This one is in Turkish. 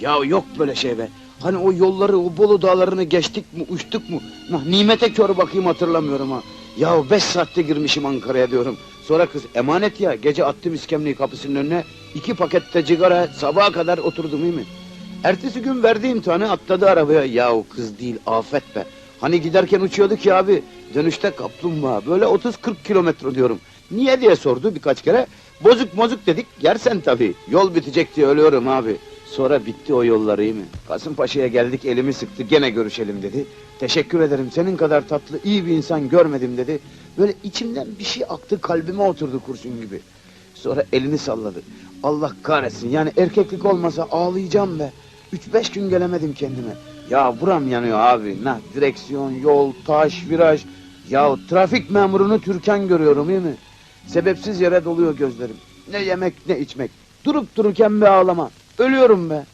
Ya yok böyle şey be. Hani o yolları, o Bolu dağlarını geçtik mi, uçtuk mu? Nah, nimete kör bakayım hatırlamıyorum ha. Ya beş saatte girmişim Ankara'ya diyorum. Sonra kız emanet ya, gece attım iskemleyi kapısının önüne. iki pakette cigara, sabaha kadar oturdum iyi mi? Ertesi gün verdi imtihanı atladı arabaya. Yahu kız değil afet be. Hani giderken uçuyorduk ya abi. Dönüşte kaplumbağa. Böyle 30-40 kilometre diyorum. Niye diye sordu birkaç kere. Bozuk mozuk dedik. Yersen tabii. Yol bitecek diye ölüyorum abi. Sonra bitti o yollar iyi mi? Kasımpaşa'ya geldik elimi sıktı gene görüşelim dedi. Teşekkür ederim senin kadar tatlı iyi bir insan görmedim dedi. Böyle içimden bir şey aktı kalbime oturdu kurşun gibi. Sonra elini salladı. Allah kahretsin yani erkeklik olmasa ağlayacağım be. Üç beş gün gelemedim kendime. Ya buram yanıyor abi. Nah direksiyon, yol, taş, viraj. Ya trafik memurunu Türkan görüyorum değil mi? Sebepsiz yere doluyor gözlerim. Ne yemek ne içmek. Durup dururken bir ağlama. Ölüyorum be.